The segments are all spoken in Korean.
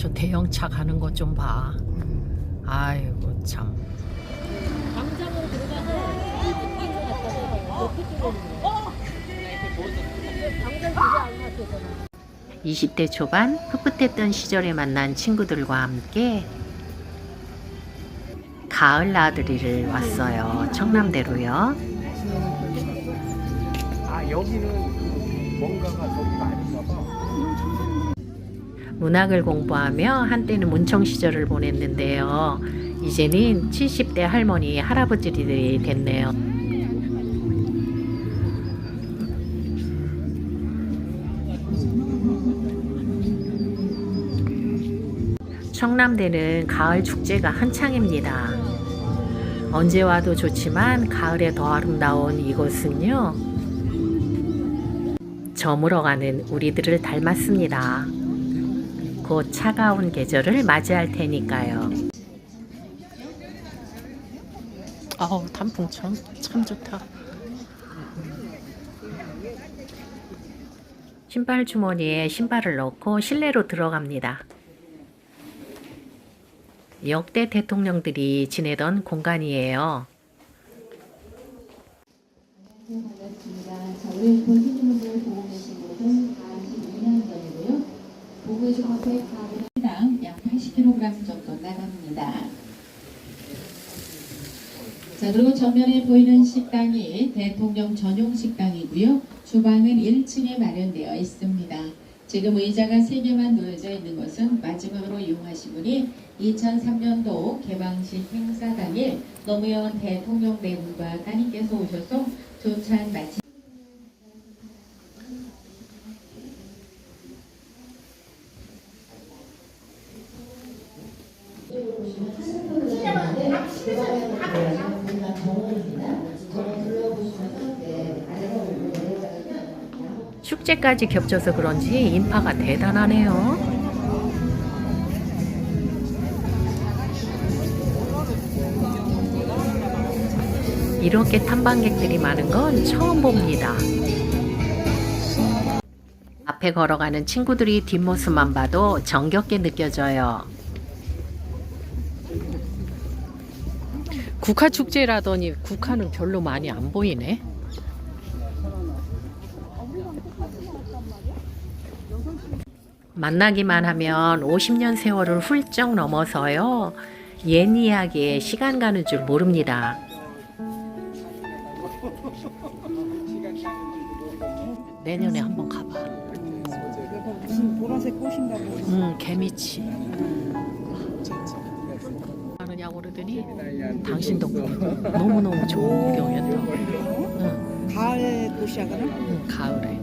저 대형차 가는 거좀 봐. 아이고 참. 광장으로 들어가서 일찍 갔다가. 광장 그게 안 맞잖아. 20대 초반 풋풋했던 시절에 만난 친구들과 함께 가을 나들이를 왔어요. 청남대로요. 아 여기는 뭔가가 저기가 아닌가 봐. 문학을 공부하며 한때는 문청 시절을 보냈는데요. 이제는 70대 할머니, 할아버지들이 됐네요. 청남대는 가을 축제가 한창입니다. 언제 와도 좋지만 가을에 더 아름다운 이곳은요. 저물어가는 우리들을 닮았습니다. 곧 차가운 계절을 맞이할 테니까요. 아우 단풍천 참 좋다. 신발 주머니에 신발을 넣고 실내로 들어갑니다. 역대 대통령들이 지내던 공간이에요. 반갑습니다. 자, 우리 본신분들 보고 계신 곳은 42년 전이고요. 보고 계신 앞에 가구 당 약 80kg 정도 나갑니다. 자, 그리고 정면에 보이는 식당이 대통령 전용 식당이고요. 주방은 1층에 마련되어 있습니다. 지금 의자가 3개만 놓여져 있는 것은 마지막으로 이용하신 분이 2003년도 개방식 행사 당일 노무현 대통령 내분과 따님께서 오셔서 조찬 마치 축제까지 겹쳐서 그런지 인파가 대단하네요. 이렇게 탐방객들이 많은 건 처음 봅니다. 앞에 걸어가는 친구들이 뒷모습만 봐도 정겹게 느껴져요. 국화 축제라더니 국화는 별로 많이 안 보이네. 만나기만 하면 50년 세월을 훌쩍 넘어서요. 옛 이야기에 시간 가는 줄 모릅니다. 내년에 한번 가봐. 무슨 보라색 꽃인가 보 응, 개미치. 그러더니 당신 덕분에 너무너무 좋은 구경이었다고. 응, 가을 꽃이야 그럼? 응, 가을에.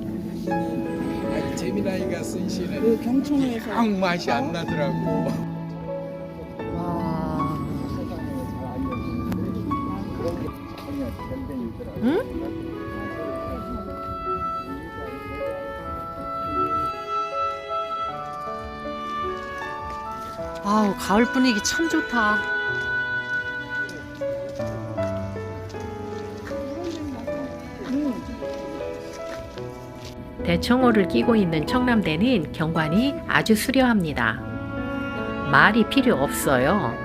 재미나이가 쓴 시는 그 경청에서 영 맛이 안 나더라고. 와. 응? 아우 가을 분위기 참 좋다. 대청호를 끼고 있는 청남대는 경관이 아주 수려합니다. 말이 필요 없어요.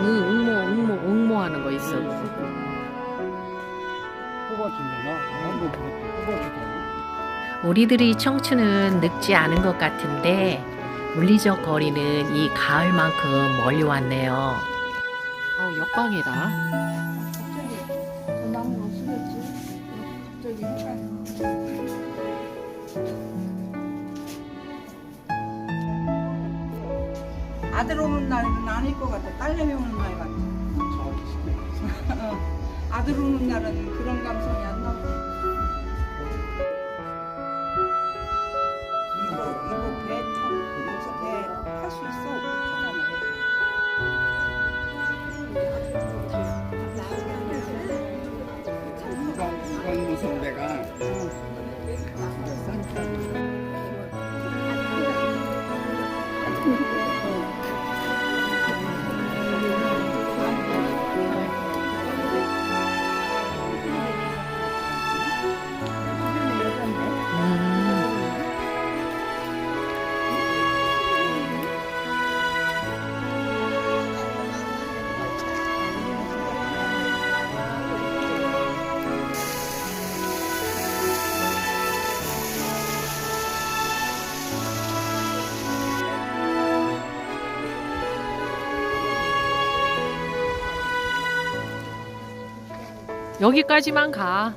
응, 응모, 응모, 응모하는 거 있어. 우리들의 청춘은 늙지 않은 것 같은데 물리적 거리는 이 가을만큼 멀리 왔네요. 아우 역광이다. 아들 오는 날은 아닐 것 같아. 딸내미 오는 날 같아. 어, 아들 오는 날은 그런 감성 여기까지만 가.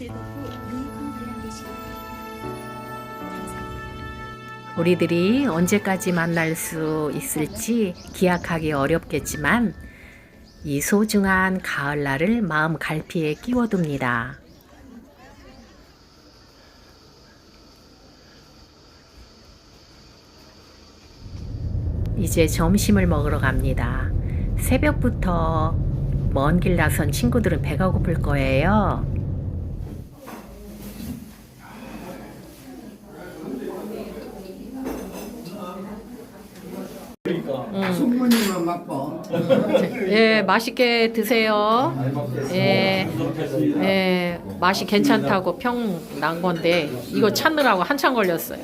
즐겁고 유익한 관람 되시길. 우리들이 언제까지 만날 수 있을지 기약하기 어렵겠지만 이 소중한 가을날을 마음 갈피에 끼워둡니다. 이제 점심을 먹으러 갑니다. 새벽부터 먼 길 나선 친구들은 배가 고플 거예요. 숙모님은 맛봐. 예, 맛있게 드세요. 예, 예, 맛이 괜찮다고 평 난 건데 이거 찾느라고 한참 걸렸어요.